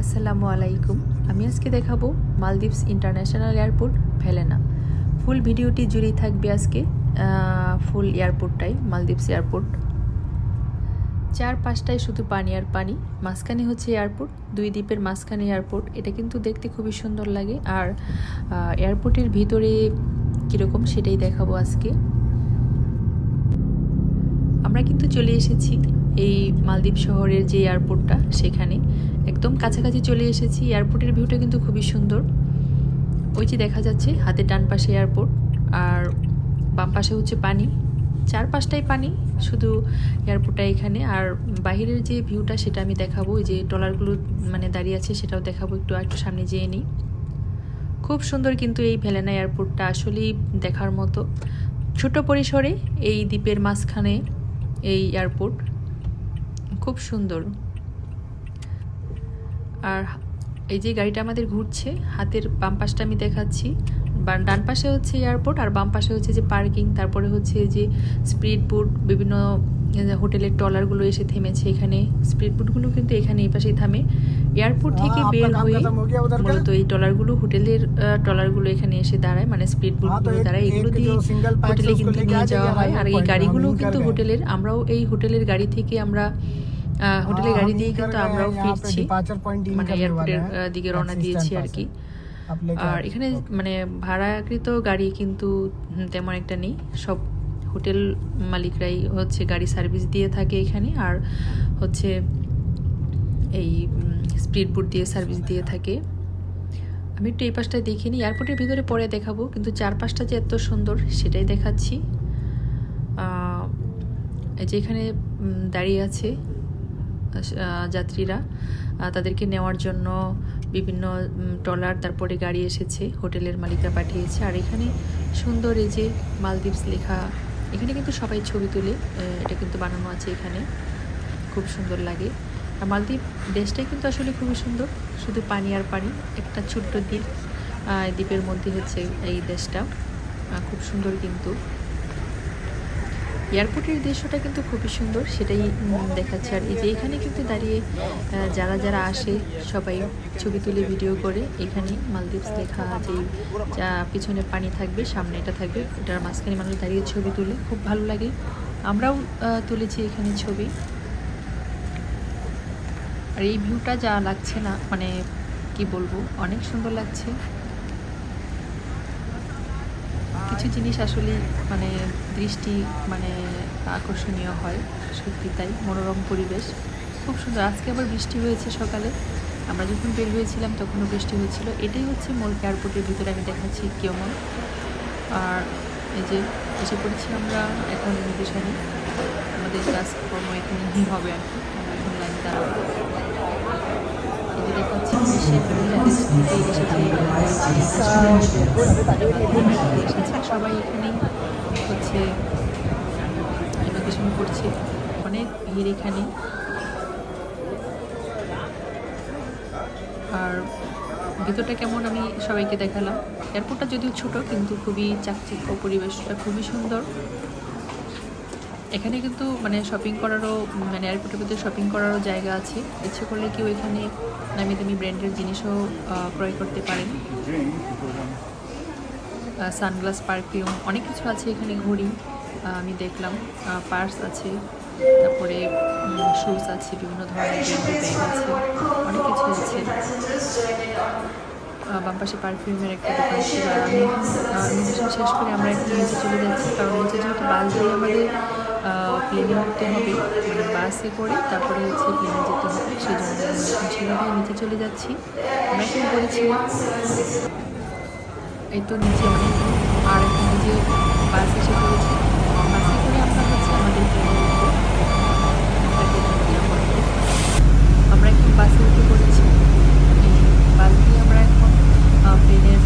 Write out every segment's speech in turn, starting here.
আসসালামু আলাইকুম। আমি আজকে দেখাবো Maldives international airport, Velana. Full ভিডিওটি জুড়েই থাকবে আজকে ফুল এয়ারপোর্টটাই, মালদ্বীপস এয়ারপোর্ট। চার পাঁচটায় শুধু পানি আর পানি, মাঝখানে হচ্ছে এয়ারপোর্ট, দুই দ্বীপের মাঝখানে এয়ারপোর্ট। এটা কিন্তু দেখতে খুবই সুন্দর লাগে। আর এয়ারপোর্টের ভিতরে কীরকম সেটাই দেখাবো আজকে। আমরা কিন্তু চলে এসেছি এই মালদ্বীপ শহরের যে এয়ারপোর্টটা সেখানে। একদম কাছাকাছি চলে এসেছি। এয়ারপোর্টের ভিউটা কিন্তু খুবই সুন্দর। ওই যে দেখা যাচ্ছে হাতে ডান পাশে এয়ারপোর্ট আর বাম পাশে হচ্ছে পানি। চার পাশটাই পানি, শুধু এয়ারপোর্টটা এখানে। আর বাহিরের যে ভিউটা সেটা আমি দেখাবো। যে ট্রলারগুলো মানে দাঁড়িয়ে আছে, সেটাও দেখাবো। একটু একটু সামনে যেয়ে নিই। খুব সুন্দর কিন্তু এই ভেলেনা এয়ারপোর্টটা আসলেই দেখার মতো। ছোট পরিসরে এই দ্বীপের মাঝখানে এই এয়ারপোর্ট খুব সুন্দর। আর এই যে গাড়িটা আমাদের ঘুরছে হাতের বাম পাশটা আমি দেখাচ্ছি। ডান পাশে হচ্ছে এয়ারপোর্ট আর বাম পাশে হচ্ছে যে পার্কিং তারপরে হচ্ছে যে স্পিড বোট বিভিন্ন হোটেলের ট্রলারগুলো এসে থেমেছে এখানে। স্পিড বোটগুলো কিন্তু এখানে এই পাশেই থামে। এয়ারপোর্ট থেকে বের হয়ে মূলত এই ট্রলারগুলো হোটেলের ট্রলারগুলো এখানে এসে দাঁড়ায়। মানে স্পিড বোটগুলো দাঁড়ায় এগুলো দিয়ে হোটেলে কিন্তু নিয়ে যাওয়া হয়। আর এই গাড়িগুলোও কিন্তু হোটেলের। আমরাও এই হোটেলের গাড়ি থেকে আমরা হোটেলে গাড়ি দিয়ে কিন্তু আমরাও ফিরছি। মানে এয়ারপোর্টের দিকে রওনা দিয়েছি আর কি। আর এখানে মানে ভাড়াকৃত গাড়ি কিন্তু তেমন একটা নেই। সব হোটেল মালিকরাই হচ্ছে গাড়ি সার্ভিস দিয়ে থাকে এখানে আর হচ্ছে এই স্পিড বুট দিয়ে সার্ভিস দিয়ে থাকে। আমি একটু এই পাশটা দেখিনি এয়ারপোর্টের ভিতরে পরে দেখাবো কিন্তু চারপাশটা যে এত সুন্দর সেটাই দেখাচ্ছি। যেখানে দাঁড়িয়ে আছে যাত্রীরা তাদেরকে নেওয়ার জন্য বিভিন্ন ট্রলার, তারপরে গাড়ি এসেছে, হোটেলের মালিকরা পাঠিয়েছে। আর এখানে সুন্দর এই যে মালদ্বীপস লেখা, এখানে কিন্তু সবাই ছবি তুলে এটা কিন্তু বানানো আছে এখানে। খুব সুন্দর লাগে। আর মালদ্বীপ দেশটাই কিন্তু আসলে খুবই সুন্দর, শুধু পানি আর পানি, একটা ছোট্ট দ্বীপ দ্বীপের মধ্যে হচ্ছে এই দেশটা। খুব সুন্দর কিন্তু। এয়ারপোর্টের দৃশ্যটা কিন্তু খুবই সুন্দর, সেটাই দেখাচ্ছে। আর এই যে এখানে কিন্তু দাঁড়িয়ে যারা যারা আসে, সবাই ছবি তুলে ভিডিও করে। এখানে মালদ্বীপস লেখা যেই যা পিছনে পানি থাকবে, সামনে এটা থাকবে এটার মাঝখানে মানুষ দাঁড়িয়ে ছবি তুলে। খুব ভালো লাগে। আমরাও তুলেছি এখানে ছবি। আর এই ভিউটা যা লাগছে না মানে কি বলব, অনেক সুন্দর লাগছে। কিছু জিনিস আসলে মানে দৃষ্টি মানে আকর্ষণীয় হয়, সত্যি তাই, মনোরম পরিবেশ। খুব সুন্দর, আজকে আবার বৃষ্টি হয়েছে সকালে। আমরা যখন বের হয়েছিলাম তখনও বৃষ্টি হয়েছিল। এটাই হচ্ছে মল এয়ারপোর্টের ভিতরে আমি দেখাচ্ছি কেমন। আর এই যে এসে পড়েছি আমরা এখন নির্দেশনে আমাদের কাজকর্ম এখানে হবে আর কি। আমরা এখন লাইন দাঁড়াবো। এই যে দেখাচ্ছি। সবাই এখানেই হচ্ছে করছে অনেক ভিড় আর ভিতরটা কেমন আমি সবাইকে দেখালাম। এয়ারপোর্টটা যদিও ছোট, কিন্তু খুবই চাকচিক্য পরিবেশটা, খুবই সুন্দর। এখানে কিন্তু মানে শপিং করারও মানে এয়ারপোর্টের ভিতরে শপিং করারও জায়গা আছে। ইচ্ছে করলে কেউ এখানে নামি দামি ব্র্যান্ডের জিনিসও ক্রয় করতে পারেন। সানগ্লাস পারফিউম অনেক কিছু আছে এখানে ঘড়ি আমি দেখলাম। পার্স আছে, তারপরে শুজ আছে, বিভিন্ন ধরনের ব্যাগ আছে, অনেক কিছু আছে। আহ, বাম পাশে পারফিউমের একটা দোকান ছিল আর আমি শেষ করে আমরা একটু নিচে চলে যাচ্ছি। কারণ নিচে যেহেতু বাস দিয়ে আমাদের প্লেনে উঠতে হবে মানে বাসে করে তারপরে হচ্ছে প্লেনে যেতে হবে সেই জন্য সেভাবেই নিচে চলে যাচ্ছি। আমরা এখন বলেছি এই তো নিচে অনেক আর এই যে বাস এসে পড়েছে বাসে করে আমরা হচ্ছে আমাদের প্লেনে আমরা এখন বাসে উঠে পড়েছি। বাস দিয়ে আমরা এখন প্লেনের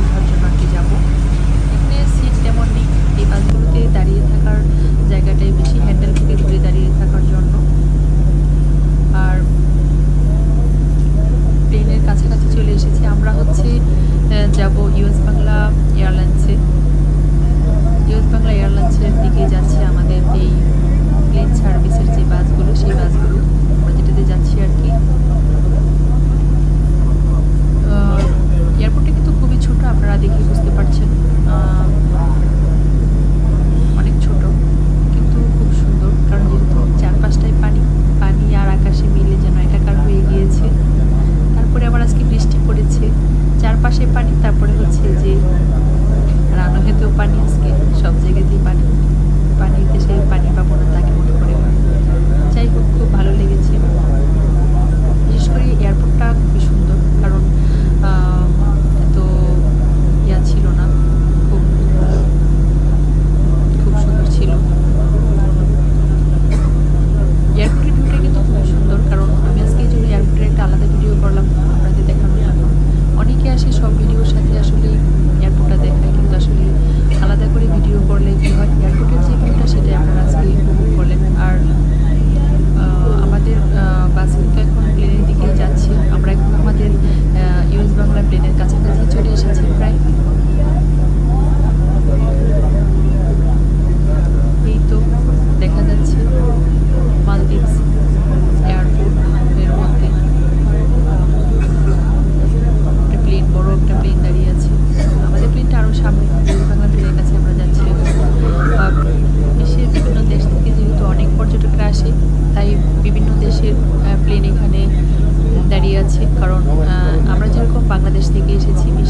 ওঠার জন্য আর কি যাব। এখানে সিট তেমন নেই? এই বাসগুলোতে দাঁড়িয়ে থাকার জায়গাটাই বেশি হ্যান্ডেল থেকে ঘুরে দাঁড়িয়ে থাকার জন্য। আর প্লেনের কাছাকাছি চলে এসেছি। আমরা হচ্ছে যাব ইউএস বাংলা এয়ারলাইন্সে ইউএস বাংলা এয়ারলাইন্সের দিকে যাচ্ছে আমাদের এই প্লেন সার্ভিসের যে বাসগুলো, সেই বাসগুলো আমরা যেটাতে যাচ্ছি আর কি। থেকে এসেছি।